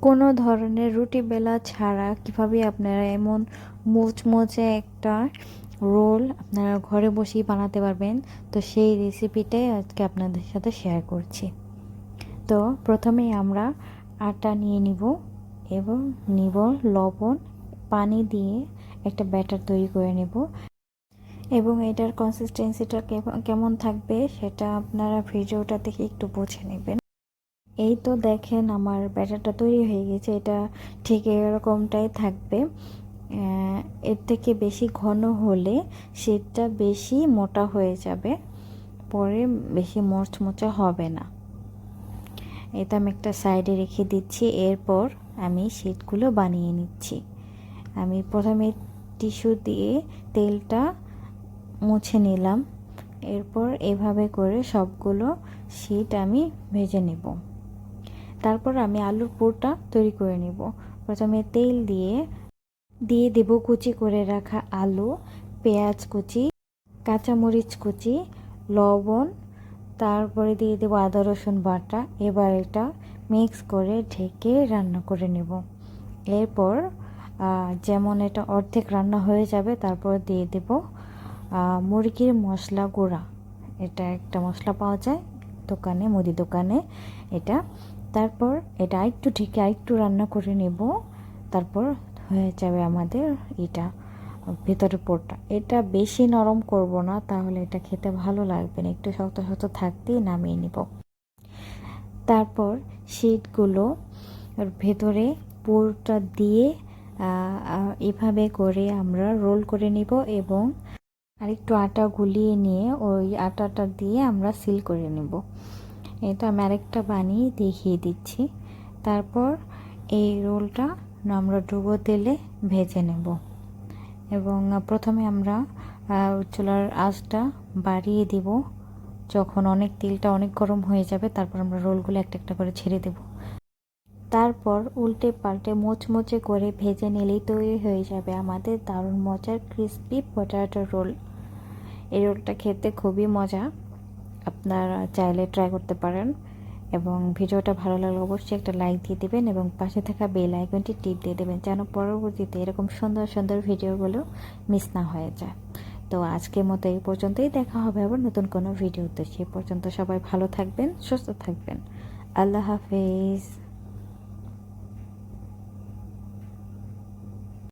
কোনো ধরনের রুটি বেলা ছাড়া কীভাবে আপনারা এমন মুচমুচে একটা রোল আপনারা ঘরে বসেই বানাতে পারবেন? তো সেই রেসিপিটাই আজকে আপনাদের সাথে শেয়ার করছি। তো প্রথমেই আমরা আটা নিয়ে নিব এবং নিব লবণ, পানি দিয়ে একটা ব্যাটার তৈরি করে নেব। এবং এটার কনসিস্টেন্সিটা কেমন থাকবে সেটা আপনারা ভিডিওটা থেকে একটু বুঝে নেবেন। এই তো দেখেন আমার ব্যাটারটা তৈরি হয়ে গেছে, এটা ঠিক এরকমটাই থাকবে। এর থেকে বেশি ঘন হলে সেটা বেশি মোটা হয়ে যাবে, পরে বেশি মচমচা হবে না। এটা আমি একটা সাইডে রেখে দিচ্ছি, এরপর আমি শীটগুলো বানিয়ে নিচ্ছি। আমি প্রথমে টিস্যু দিয়ে তেলটা মুছে নিলাম, এরপর এভাবে করে সবগুলো শীট আমি ভেজে নেব। তারপর আমি আলুর পুরটা তৈরি করে নেব। প্রথমে তেল দিয়ে দিয়ে দেব কুচি করে রাখা আলু, পেঁয়াজ কুচি, কাঁচামরিচ কুচি, লবণ, তারপরে দিয়ে দেবো আদা, রসুন বাটা। এবার এটা মিক্স করে ঢেকে রান্না করে নেব। এরপর যেমন এটা অর্ধেক রান্না হয়ে যাবে, তারপর দিয়ে দেব মুরগির মশলা গুঁড়া। এটা একটা মশলা পাওয়া যায় দোকানে, মুদি দোকানে। এটা তারপর এটা একটু ঢেকে আরেকটু রান্না করে নেব। তারপর হয়ে যাবে আমাদের এটা ভেতরের পোরটা এটা বেশি নরম করব না, তাহলে এটা খেতে ভালো লাগবে না। একটু শক্ত শক্ত থাকতেই নামিয়ে নিব। তারপর শীটগুলো ভেতরে পুরটা দিয়ে এভাবে করে আমরা রোল করে নিব এবং আরেকটু আটা গুলিয়ে নিয়ে ওই আটাটা দিয়ে আমরা সিল করে নেব। এটা আমি আরেকটা বানিয়ে দেখিয়ে দিচ্ছি। তারপর এই রোলটা আমরা ডুবো তেলে ভেজে নেব। এবং প্রথমে আমরা চুলার আঁচটা বাড়িয়ে দিব। যখন অনেক তেলটা অনেক গরম হয়ে যাবে, তারপর আমরা রোলগুলো একটা একটা করে ছেড়ে দেব। তারপর উল্টে পাল্টে মোচমোচে করে ভেজে নিলেই তৈরি হয়ে যাবে আমাদের দারুণ মজার ক্রিসপি পটাটো রোল এই রোলটা খেতে খুবই মজা। আপনারা চাইলে ট্রাই করতে পারেন। এবং ভিডিওটা ভালো লাগলে অবশ্যই একটা লাইক দিয়ে দেবেন এবং পাশে থাকা বেল আইকনটি টিপ দিয়ে দেবেন যেন পরবর্তীতে এরকম সুন্দর সুন্দর ভিডিওগুলো মিস না হয়ে যায়। তো আজকের মতো এই পর্যন্তই। দেখা হবে আবার নতুন কোনো ভিডিওতে। সে পর্যন্ত সবাই ভালো থাকবেন, সুস্থ থাকবেন। আল্লাহ হাফেজ।